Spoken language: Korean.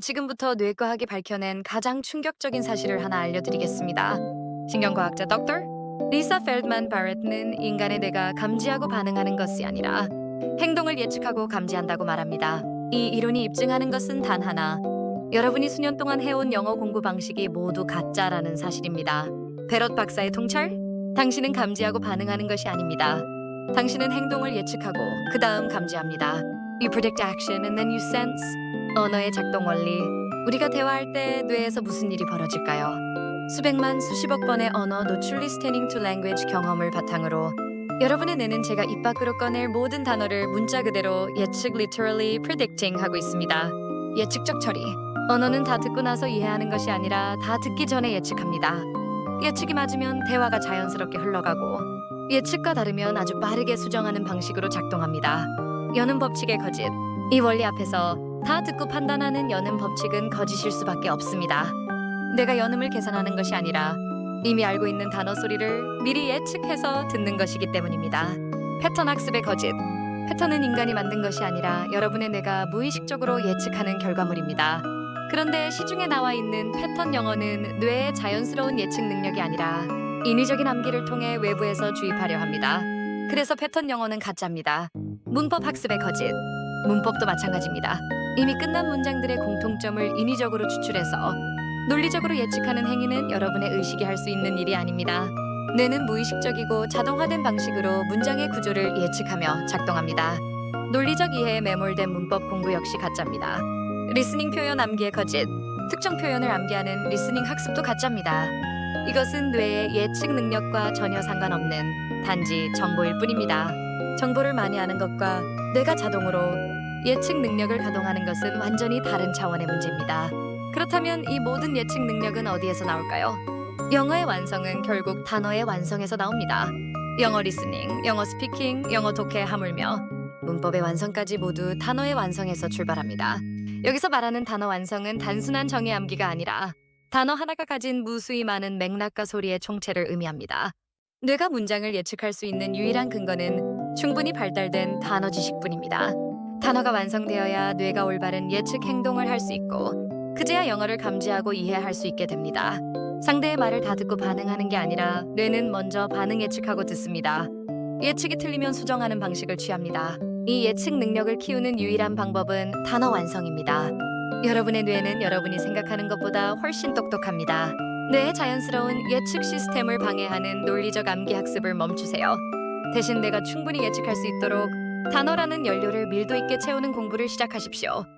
지금부터 뇌과학이 밝혀낸 가장 충격적인 사실을 하나 알려드리겠습니다. 신경과학자 덕터 리사 펠드만 바렛는 인간의 뇌가 감지하고 반응하는 것이 아니라 행동을 예측하고 감지한다고 말합니다. 이 이론이 입증하는 것은 단 하나. 여러분이 수년 동안 해온 영어 공부 방식이 모두 가짜라는 사실입니다. 베럿 박사의 통찰? 당신은 감지하고 반응하는 것이 아닙니다. 당신은 행동을 예측하고 그 다음 감지합니다. You predict action and then you sense. 언어의 작동 원리. 우리가 대화할 때 뇌에서 무슨 일이 벌어질까요? 수백만 수십억 번의 언어 노출 리스테닝 투 랭귀지 경험을 바탕으로 여러분의 뇌는 제가 입 밖으로 꺼낼 모든 단어를 문자 그대로 예측 literally predicting 하고 있습니다. 예측적 처리. 언어는 다 듣고 나서 이해하는 것이 아니라 다 듣기 전에 예측합니다. 예측이 맞으면 대화가 자연스럽게 흘러가고 예측과 다르면 아주 빠르게 수정하는 방식으로 작동합니다. 여는 법칙의 거짓. 이 원리 앞에서 다 듣고 판단하는 여는 법칙은 거짓일 수밖에 없습니다. 내가 연음을 계산하는 것이 아니라 이미 알고 있는 단어 소리를 미리 예측해서 듣는 것이기 때문입니다. 패턴 학습의 거짓. 패턴은 인간이 만든 것이 아니라 여러분의 뇌가 무의식적으로 예측하는 결과물입니다. 그런데 시중에 나와 있는 패턴 영어는 뇌의 자연스러운 예측 능력이 아니라 인위적인 암기를 통해 외부에서 주입하려 합니다. 그래서 패턴 영어는 가짜입니다. 문법 학습의 거짓. 문법도 마찬가지입니다. 이미 끝난 문장들의 공통점을 인위적으로 추출해서 논리적으로 예측하는 행위는 여러분의 의식이 할 수 있는 일이 아닙니다. 뇌는 무의식적이고 자동화된 방식으로 문장의 구조를 예측하며 작동합니다. 논리적 이해에 매몰된 문법 공부 역시 가짜입니다. 리스닝 표현 암기의 거짓. 특정 표현을 암기하는 리스닝 학습도 가짜입니다. 이것은 뇌의 예측 능력과 전혀 상관없는 단지 정보일 뿐입니다. 정보를 많이 아는 것과 뇌가 자동으로 예측 능력을 가동하는 것은 완전히 다른 차원의 문제입니다. 그렇다면 이 모든 예측 능력은 어디에서 나올까요? 영어의 완성은 결국 단어의 완성에서 나옵니다. 영어 리스닝, 영어 스피킹, 영어 독해 하물며 문법의 완성까지 모두 단어의 완성에서 출발합니다. 여기서 말하는 단어 완성은 단순한 정의 암기가 아니라 단어 하나가 가진 무수히 많은 맥락과 소리의 총체를 의미합니다. 뇌가 문장을 예측할 수 있는 유일한 근거는 충분히 발달된 단어 지식뿐입니다. 단어가 완성되어야 뇌가 올바른 예측 행동을 할 수 있고 그제야 영어를 감지하고 이해할 수 있게 됩니다. 상대의 말을 다 듣고 반응하는 게 아니라 뇌는 먼저 반응 예측하고 듣습니다. 예측이 틀리면 수정하는 방식을 취합니다. 이 예측 능력을 키우는 유일한 방법은 단어 완성입니다. 여러분의 뇌는 여러분이 생각하는 것보다 훨씬 똑똑합니다. 뇌의 자연스러운 예측 시스템을 방해하는 논리적 암기 학습을 멈추세요. 대신 내가 충분히 예측할 수 있도록 단어라는 연료를 밀도 있게 채우는 공부를 시작하십시오.